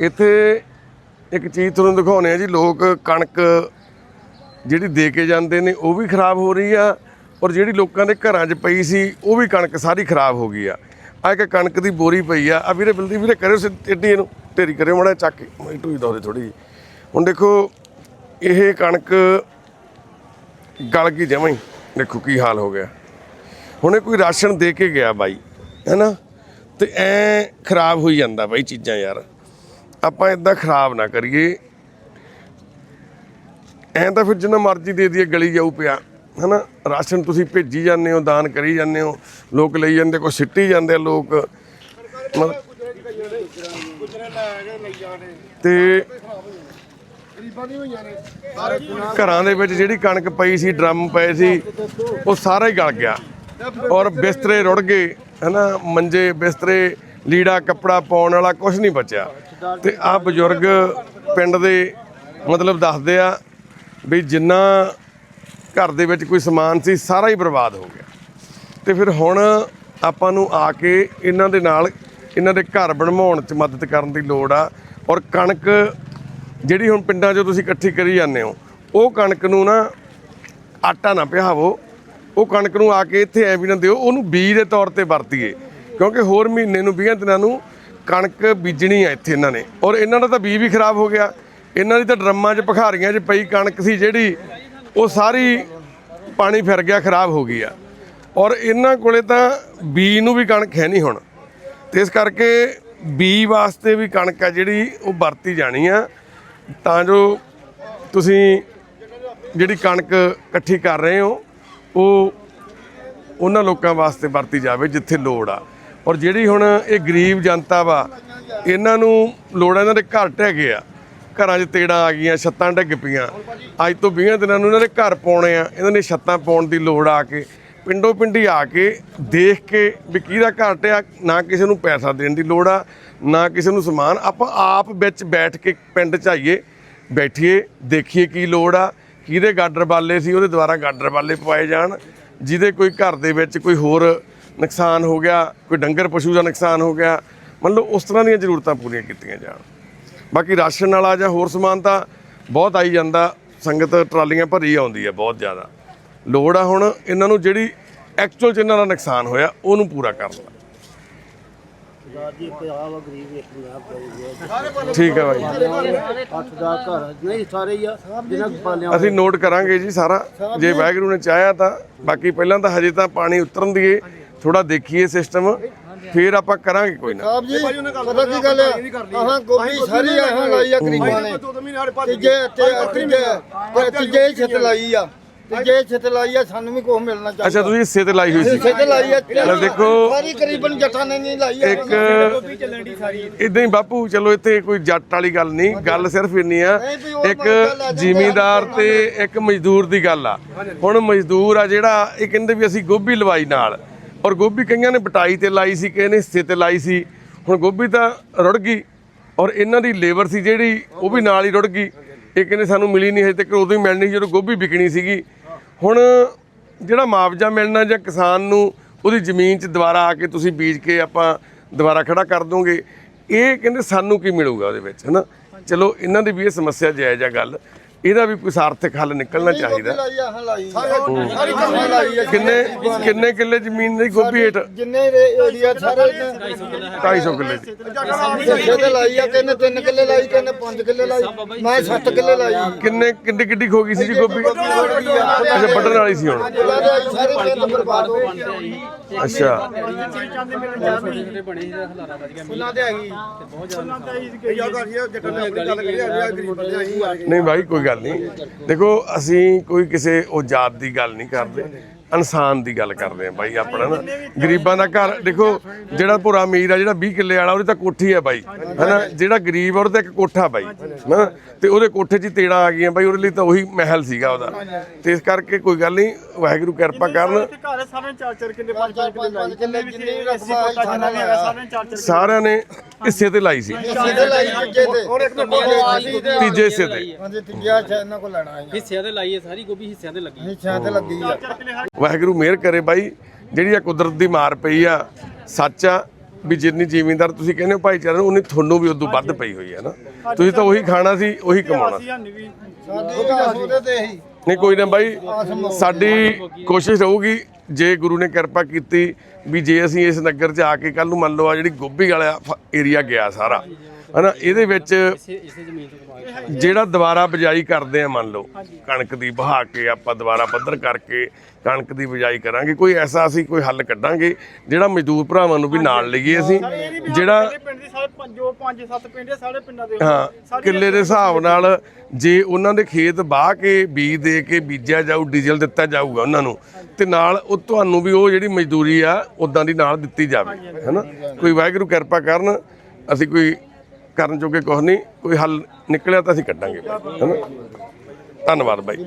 ਇੱਥੇ ਇੱਕ ਚੀਜ਼ ਤੁਹਾਨੂੰ ਦਿਖਾਉਣੇ ਆ ਜੀ, ਲੋਕ ਕਣਕ ਜਿਹੜੀ ਦੇ ਕੇ ਜਾਂਦੇ ਨੇ, ਉਹ ਵੀ ਖਰਾਬ ਹੋ ਰਹੀ ਆ ਔਰ ਜਿਹੜੀ ਲੋਕਾਂ ਦੇ ਘਰਾਂ 'ਚ ਪਈ ਸੀ, ਉਹ ਵੀ ਕਣਕ ਸਾਰੀ ਖਰਾਬ ਹੋ ਗਈ ਆ। ਆ ਇੱਕ ਕਣਕ ਦੀ ਬੋਰੀ ਪਈ ਆ। ਆ ਵੀਰੇ, ਬਲਦੀ ਵੀਰੇ, ਕਰਿਓ ਸਿੱਧੀ ਇਹਨੂੰ, ਢੇਰੀ ਕਰਿਓ ਮੜਾ ਚੱਕ ਕੇ। ਮੈਂ ਢੂਈ ਦੋਦੇ ਥੋੜੀ ਹੁਣ ਦੇਖੋ, ਇਹ ਕਣਕ ਗਲ ਗਈ ਜਮਾਂ ਹੀ। ਦੇਖੋ ਕੀ ਹਾਲ ਹੋ ਗਿਆ। ਹੁਣੇ ਕੋਈ ਰਾਸ਼ਨ ਦੇ ਕੇ ਗਿਆ ਬਾਈ ਹੈਨਾ ਤੇ ਐ ਖਰਾਬ ਹੋਈ ਜਾਂਦਾ ਬਾਈ ਚੀਜ਼ਾਂ ਯਾਰ। ਆਪਾਂ ਇਦਾਂ ਖਰਾਬ ਨਾ ਕਰੀਏ। ਐਂ ਤਾਂ ਫਿਰ ਜਿੰਨਾ ਮਰਜ਼ੀ ਦੇ ਦਈਏ, ਗਲੀ ਜਾਊ ਪਿਆ। ਹਨਾ? ਰਾਸ਼ਨ ਤੁਸੀਂ ਭੇਜੀ ਜਾਂਦੇ ਹੋ, ਦਾਨ ਕਰੀ ਜਾਂਦੇ ਹੋ। ਲੋਕ ਲਈ ਜਾਂਦੇ, ਕੋਈ ਸਿੱਟੀ ਜਾਂਦੇ ਆ ਲੋਕ। ਮਤਲਬ- ਤੇ ਘਰਾਂ ਦੇ ਵਿੱਚ ਜਿਹੜੀ ਕਣਕ ਪਈ ਸੀ, ਡਰਮ ਪਏ ਸੀ, ਉਹ ਸਾਰਾ ਹੀ ਗਲ ਗਿਆ। ਔਰ ਬਿਸਤਰੇ ਰੁੜ ਗਏ। ਹਨਾ? ਮੰਜੇ ਬਿਸਤਰੇ ਲੀੜਾ ਕੱਪੜਾ ਪਾਉਣ ਵਾਲਾ ਕੁਝ ਨਹੀਂ ਬਚਿਆ। ਤੇ ਆ ਬਜ਼ੁਰਗ ਪਿੰਡ ਦੇ ਮਤਲਬ ਦੱਸਦੇ ਆ ਵੀ ਜਿੰਨਾ ਘਰ ਦੇ ਵਿੱਚ ਕੋਈ ਸਮਾਨ ਸੀ, ਸਾਰਾ ਹੀ ਬਰਬਾਦ ਹੋ ਗਿਆ। ਤੇ ਫਿਰ ਹੁਣ ਆਪਾਂ ਨੂੰ ਆ ਕੇ ਇਹਨਾਂ ਦੇ ਨਾਲ ਇਹਨਾਂ ਦੇ ਘਰ ਬਣਵਾਉਣ 'ਚ ਮਦਦ ਕਰਨ ਦੀ ਲੋੜ ਆ। ਔਰ ਕਣਕ ਜਿਹੜੀ ਹੁਣ ਪਿੰਡਾਂ 'ਚੋਂ ਤੁਸੀਂ ਇਕੱਠੀ ਕਰੀ ਜਾਂਦੇ ਹੋ, ਉਹ ਕਣਕ ਨੂੰ ਨਾ ਆਟਾ ਨਾ ਪਿਹਾਵੋ ਉਹ ਕਣਕ ਨੂੰ ਆ ਕੇ ਇੱਥੇ ਐ ਵੀ ਨਾ ਦਿਓ, ਉਹਨੂੰ ਬੀਜ ਦੇ ਤੌਰ ਤੇ ਵਰਤੀਏ। ਕਿਉਂਕਿ ਹੋਰ ਮਹੀਨੇ ਨੂੰ 20 ਦਿਨਾਂ ਨੂੰ ਕਣਕ ਬੀਜਣੀ ਆ ਇੱਥੇ ਇਹਨਾਂ ਨੇ। ਔਰ ਇਹਨਾਂ ਦਾ ਤਾਂ ਬੀਜ ਵੀ ਖਰਾਬ ਹੋ ਗਿਆ। ਇਹਨਾਂ ਦੀ ਤਾਂ ਡਰਮਾਂ 'ਚ, ਭਖਾਰੀਆਂ 'ਚ ਪਈ ਕਣਕ ਸੀ ਜਿਹੜੀ, ਉਹ ਸਾਰੀ ਪਾਣੀ ਫਿਰ ਗਿਆ, ਖਰਾਬ ਹੋ ਗਈ ਆ। ਔਰ ਇਹਨਾਂ ਕੋਲੇ ਤਾਂ ਬੀ ਨੂੰ ਵੀ ਕਣਕ ਹੈ ਨਹੀਂ ਹੁਣ। ਤੇ ਇਸ ਕਰਕੇ ਬੀ ਵਾਸਤੇ ਵੀ ਕਣਕ ਆ ਜਿਹੜੀ, ਉਹ ਵਰਤੀ ਜਾਣੀ ਆ। ਤਾਂ ਜੋ ਤੁਸੀਂ ਜਿਹੜੀ ਕਣਕ ਇਕੱਠੀ ਕਰ ਰਹੇ ਹੋ, ਉਹ ਉਹਨਾਂ ਲੋਕਾਂ ਵਾਸਤੇ ਵਰਤੀ ਜਾਵੇ ਜਿੱਥੇ ਲੋੜ ਆ। ਔਰ ਜਿਹੜੀ ਹੁਣ ਇਹ ਗਰੀਬ ਜਨਤਾ ਵਾ, ਇਹਨਾਂ ਨੂੰ ਲੋੜਾਂ ਇਹਨਾਂ ਦੇ ਘਰ ਢਹਿ ਗਏ ਆ। ਘਰਾਂ 'ਚ ਤੇੜਾਂ ਆ ਗਈਆਂ, ਛੱਤਾਂ ਡਿੱਗ ਪਈਆਂ। ਅੱਜ ਤੋਂ 20 ਦਿਨਾਂ ਨੂੰ ਇਹਨਾਂ ਦੇ ਘਰ ਪਾਉਣੇ ਆ। ਇਹਨਾਂ ਨੇ ਛੱਤਾਂ ਪਾਉਣ ਦੀ ਲੋੜ ਆ ਕੇ, ਪਿੰਡੋਂ ਪਿੰਡੀ ਆ ਕੇ ਦੇਖ ਕੇ ਵੀ ਕਿਹਦਾ ਘਰ ਟਿਆ ਨਾ ਕਿਸੇ ਨੂੰ ਪੈਸਾ ਦੇਣ ਦੀ ਲੋੜ ਆ, ਨਾ ਕਿਸੇ ਨੂੰ ਸਮਾਨ। ਆਪਾਂ ਆਪ ਵਿੱਚ ਬੈਠ ਕੇ ਪਿੰਡ 'ਚ ਆਈਏ, ਬੈਠੀਏ, ਦੇਖੀਏ ਕੀ ਲੋੜ ਆ, ਕਿਹਦੇ ਗਾਡਰ ਬਾਲੇ ਸੀ, ਉਹਦੇ ਦੁਆਰਾ ਗਾਡਰ ਬਾਲੇ ਪਵਾਏ ਜਾਣ। ਜਿਹਦੇ ਕੋਈ ਘਰ ਦੇ ਵਿੱਚ ਕੋਈ ਹੋਰ ਨੁਕਸਾਨ ਹੋ ਗਿਆ, ਕੋਈ ਡੰਗਰ ਪਸ਼ੂ ਦਾ ਨੁਕਸਾਨ ਹੋ ਗਿਆ ਮੰਨ ਲਓ ਉਸ ਤਰ੍ਹਾਂ ਦੀਆਂ ਜ਼ਰੂਰਤਾਂ ਪੂਰੀਆਂ ਕੀਤੀਆਂ ਜਾਣ। ਬਾਕੀ ਰਾਸ਼ਨ ਵਾਲਾ ਜਾਂ ਹੋਰ ਸਮਾਨ ਤਾਂ ਬਹੁਤ ਆਈ ਜਾਂਦਾ, ਸੰਗਤ ਟਰਾਲੀਆਂ ਭਰੀ ਆਉਂਦੀ ਹੈ ਬਹੁਤ ਜ਼ਿਆਦਾ। ਲੋੜ ਆ ਹੁਣ ਇਹਨਾਂ ਨੂੰ ਜਿਹੜੀ ਐਕਚੁਅਲ ਚ ਇਹਨਾਂ ਦਾ ਨੁਕਸਾਨ ਹੋਇਆ, ਉਹਨੂੰ ਪੂਰਾ ਕਰਨਾ ਠੀਕ ਹੈ ਬਾਈ। ਹੈ ਘਰ ਨਹੀਂ ਸਾਰੇ ਹੀ ਆ ਜਿਹਨਾਂ ਪਾਲਿਆ ਅਸੀਂ ਨੋਟ ਕਰਾਂਗੇ ਜੀ ਸਾਰਾ। ਜੇ ਵਾਹਿਗੁਰੂ ਨੇ ਚਾਹਿਆ ਤਾਂ, ਬਾਕੀ ਪਹਿਲਾਂ ਤਾਂ ਹਜੇ ਤਾਂ ਪਾਣੀ ਉਤਰਨ ਦੀਏ। ਥੋੜਾ ਦੇਖੀਏ ਸਿਸਟਮ ਫਿਰ ਆਪਾਂ ਕਰਾਂਗੇ ਕੋਈ ਨਾ। ਸਾਹਿਬ ਜੀ ਪਤਾ ਕੀ ਗੱਲ ਆ ਆਹਾਂ ਗੋਭੀ ਸਾਰੀ ਆਹਾਂ ਲਾਈ ਆ ਗਰੀਬਾਂ ਨੇ। ਤੀਜੇ ਤੇ ਤੀਜੇ ਤੀਜੇ ਛਿੱਤ ਲਾਈ ਆ। ਹੀ ਛਿੱਤ ਲਾਈ ਆ ਸਾਨੂੰ ਵੀ ਕੁਝ ਮਿਲਣਾ ਚਾਹੀਦਾ। ਅੱਛਾ ਤੁਸੀਂ ਹਿੱਸੇ ਤੇ ਲਾਈ ਹੋਈ ਸੀ। ਛਿੱਤ ਲਾਈ ਆ ਲੈ ਦੇਖੋ ਸਾਰੀ ਗਰੀਬਨ ਜੱਟਾਂ ਨੇ ਨਹੀਂ ਲਾਈ ਆ। ਇੱਕ ਇਦਾਂ ਹੀ ਬਾਪੂ ਚਲੋ ਇੱਥੇ ਕੋਈ ਜੱਟ ਵਾਲੀ ਗੱਲ ਨਹੀਂ ਗੱਲ ਸਿਰਫ ਇੰਨੀ ਆ ਇੱਕ ਜ਼ਿਮੀਂਦਾਰ ਤੇ ਇੱਕ ਮਜ਼ਦੂਰ ਦੀ ਗੱਲ ਆ। ਹੁਣ ਮਜ਼ਦੂਰ ਆ ਜਿਹੜਾ ਇਹ ਕਹਿੰਦੇ ਵੀ ਅਸੀਂ ਗੋਭੀ ਲਵਾਈ ਨਾਲ। ਔਰ ਗੋਭੀ ਕਈਆਂ ਨੇ ਬਟਾਈ ਤੇ ਲਾਈ ਸੀ ਕਿਸੇ ਨੇ ਹਿੱਸੇ ਤੇ ਲਾਈ ਸੀ। ਹੁਣ ਗੋਭੀ ਤਾਂ ਰੁੜ ਗਈ ਔਰ ਇਹਨਾਂ ਦੀ ਲੇਬਰ ਸੀ ਜਿਹੜੀ, ਉਹ ਵੀ ਨਾਲ ਹੀ ਰੁੜ ਗਈ। ਇਹ ਕਹਿੰਦੇ ਸਾਨੂੰ ਮਿਲੀ ਨਹੀਂ, ਹਜੇ ਤੱਕ ਉਦੋਂ ਹੀ ਮਿਲਣੀ ਸੀ ਜਦੋਂ ਗੋਭੀ ਵਿਕਣੀ ਸੀਗੀ। ਹੁਣ ਜਿਹੜਾ ਮੁਆਵਜ਼ਾ ਮਿਲਣਾ ਜਾਂ ਕਿਸਾਨ ਨੂੰ, ਉਹਦੀ ਜ਼ਮੀਨ 'ਚ ਦੁਬਾਰਾ ਆ ਕੇ ਤੁਸੀਂ ਬੀਜ ਕੇ ਆਪਾਂ ਦੁਬਾਰਾ ਖੜਾ ਕਰ ਦੋਗੇ, ਇਹ ਕਹਿੰਦੇ ਸਾਨੂੰ ਕੀ ਮਿਲੂਗਾ ਉਹਦੇ ਵਿੱਚ, ਹਨਾ? ਚਲੋ, ਇਹਨਾਂ ਦੀ ਵੀ ਇਹ ਸਮੱਸਿਆ ਜਾਇਜ਼ ਆ ਗੱਲ। ਇਹਦਾ ਵੀ ਕੋਈ ਸਾਰਥਕ ਹੱਲ ਨਿਕਲਣਾ ਚਾਹੀਦਾ। ਲਾਈ ਆ। ਸਾਰੀ ਕੰਮਾਂ ਲਾਈ ਆ ਕਿੰਨੇ ਕਿੰਨੇ ਕਿੱਲੇ ਜ਼ਮੀਨ ਦੀ ਗੋਭੀ ਹੇਠ? ਜਿੰਨੇ ਏਰੀਆ ਸਾਰੇ 250 ਕਿੱਲੇ ਦੀ। ਛੇ ਤੇ ਲਾਈ ਆ ਕਿੰਨੇ 3 ਕਿੱਲੇ ਲਾਈ ਕਿੰਨੇ 5 ਕਿੱਲੇ ਲਾਈ ਮੈਂ 7 ਕਿੱਲੇ ਲਾਈ। ਕਿੰਨੇ ਕਿੱਡੀ ਕਿੱਡੀ ਖੋ ਗਈ ਸੀ ਜੀ ਗੋਭੀ? ਅੱਛਾ ਵੱਢਣ ਵਾਲੀ ਸੀ ਹੁਣ। ਉਹਨਾਂ ਦੇ ਆਈ ਸਾਰੇ ਖੇਤ ਬਰਬਾਦ ਹੋ ਗਏ। ਅੱਛਾ। ਉਹਨਾਂ ਦੇ ਆਈ ਨਹੀਂ ਭਾਈ ਕੋਈ ਗੱਲ ਨਹੀਂ। ਦੇਖੋ ਅਸੀਂ ਕੋਈ ਕਿਸੇ ਉਹ ਜਾਤ ਦੀ ਗੱਲ ਨਹੀਂ ਕਰਦੇ। ਇਨਸਾਨ ਦੀ ਗੱਲ ਕਰਦੇ ਆ ਬਾਈ ਆਪਣਾ ਨਾ। ਗਰੀਬਾਂ ਦਾ ਘਰ ਦੇਖੋ ਜਿਹੜਾ ਭੋਰਾ ਅਮੀਰ ਆ ਜਿਹੜਾ 20 ਕਿੱਲੇ ਵਾਲਾ ਉਹਦੀ ਤਾਂ ਕੋਠੀ ਹੈ ਬਾਈ। ਹਨਾ ਜਿਹੜਾ ਗਰੀਬ ਆ ਉਹਦਾ ਇੱਕ ਕੋਠਾ ਬਾਈ। ਹਨਾ ਤੇ ਉਹਦੇ ਕੋਠੇ 'ਚ ਹੀ ਤੇੜਾ ਆ ਗਈਆਂ ਬਾਈ ਉਹਦੇ ਲਈ ਤਾਂ ਉਹੀ ਮਹਿਲ ਸੀਗਾ ਉਹਦਾ। ਤੇ ਇਸ ਕਰਕੇ ਕੋਈ ਗੱਲ ਨਹੀਂ ਵਾਹਿਗੁਰੂ ਕਿਰਪਾ ਕਰਨ। ਘਰ ਸਾਰੇ ਚਾਰ ਚਾਰ ਕਿੱਲੇ ਪੰਜ ਪੰਜ ਕਿੱਲੇ ਪੰਜ ਕਿੱਲੇ ਜਿੰਨੀ ਰਕਬਾ ਆਈ ਸਾਰਾ ਲਾਇਆ ਸਾਰੇ ਚਾਰ ਚਾਰ ਸਾਰਿਆਂ ਨੇ ਹਿੱਸੇ ਤੇ ਲਾਈ ਸੀ। ਤੀਜੇ ਹਿੱਸੇ ਤੇ। ਹਾਂਜੀ ਤੀਜਾ ਛੇ ਇਹਨਾਂ ਕੋਲ ਲੈਣਾ ਹੈ ਹਿੱਸਿਆਂ ਤੇ ਲਾਈਏ ਸਾਰੀ ਗੋਭੀ ਹਿੱਸਿਆਂ ਤੇ ਲੱਗੀ ਹਿੱਸਿਆਂ ਤੇ ਲੱਗੀ ਆ। ਵਾਹਿਗੁਰੂ ਮਿਹਰ ਕਰੇ ਬਾਈ, ਜਿਹੜੀ ਆ ਕੁਦਰਤ ਦੀ ਮਾਰ ਪਈ ਆ, ਸੱਚ ਆ, ਵੀ ਜਿੰਨੀ ਜ਼ਿਮੀਂਦਾਰ ਤੁਸੀਂ ਕਹਿੰਦੇ ਹੋ ਭਾਈਚਾਰੇ ਨੂੰ, ਉਨੀ ਤੁਹਾਨੂੰ ਵੀ ਉਦੋਂ ਵੱਧ ਪਈ ਹੋਈ ਹੈ ਨਾ। ਤੁਸੀਂ ਤਾਂ ਉਹੀ ਖਾਣਾ ਸੀ, ਉਹੀ ਕਮਾਉਣਾ ਨਹੀਂ, ਕੋਈ ਨਾ ਬਾਈ, ਸਾਡੀ ਕੋਸ਼ਿਸ਼ ਰਹੂਗੀ, ਜੇ ਗੁਰੂ ਨੇ ਕਿਰਪਾ ਕੀਤੀ, ਵੀ ਜੇ ਅਸੀਂ ਇਸ ਨਗਰ 'ਚ ਆ ਕੇ ਕੱਲ ਨੂੰ ਮੰਨ ਲਓ ਆ ਜਿਹੜੀ ਗੋਭੀ ਵਾਲਾ ਏਰੀਆ ਗਿਆ ਸਾਰਾ ਹਨਾ ਇਹਦੇ ਵਿੱਚ ਜਿਹੜਾ ਦੁਬਾਰਾ ਬਿਜਾਈ ਕਰਦੇ ਆ ਮੰਨ ਲਓ ਕਣਕ ਦੀ ਬਹਾ ਕੇ ਆਪਾਂ ਦੁਬਾਰਾ ਪੱਧਰ ਕਰਕੇ ਕਣਕ ਦੀ ਬਿਜਾਈ ਕਰਾਂਗੇ ਕੋਈ ਐਸਾ ਅਸੀਂ ਕੋਈ ਹੱਲ ਕੱਢਾਂਗੇ ਜਿਹੜਾ ਮਜ਼ਦੂਰ ਭਰਾਵਾਂ ਨੂੰ ਵੀ ਨਾਲ ਲਈਏ ਅਸੀਂ ਜਿਹੜਾ ਪਿੰਡ ਸਾਰੇ ਪਿੰਡਾਂ ਦੇ ਹਾਂ ਕਿੱਲੇ ਦੇ ਹਿਸਾਬ ਨਾਲ ਜੇ ਉਹਨਾਂ ਦੇ ਖੇਤ ਬਾਹ ਕੇ ਬੀਜ ਦੇ ਕੇ ਬੀਜਿਆ ਜਾਊ ਡੀਜ਼ਲ ਦਿੱਤਾ ਜਾਊਗਾ ਉਹਨਾਂ ਨੂੰ ਤੇ ਨਾਲ ਉਹ ਤੁਹਾਨੂੰ ਵੀ ਉਹ ਜਿਹੜੀ ਮਜ਼ਦੂਰੀ ਆ ਉਦਾਂ ਦੀ ਨਾਲ ਦਿੱਤੀ ਜਾਵੇ ਹੈਨਾ? ਕੋਈ ਵਾਹਿਗੁਰੂ ਕਿਰਪਾ ਕਰਨ ਅਸੀਂ ਕੋਈ ਕਰਨ ਜੋਗੇ ਕੁਛ ਨਹੀਂ ਕੋਈ ਹੱਲ ਨਿਕਲਿਆ ਤਾਂ ਅਸੀਂ ਕੱਢਾਂਗੇ ਹੈਨਾ ਧੰਨਵਾਦ ਬਾਈ।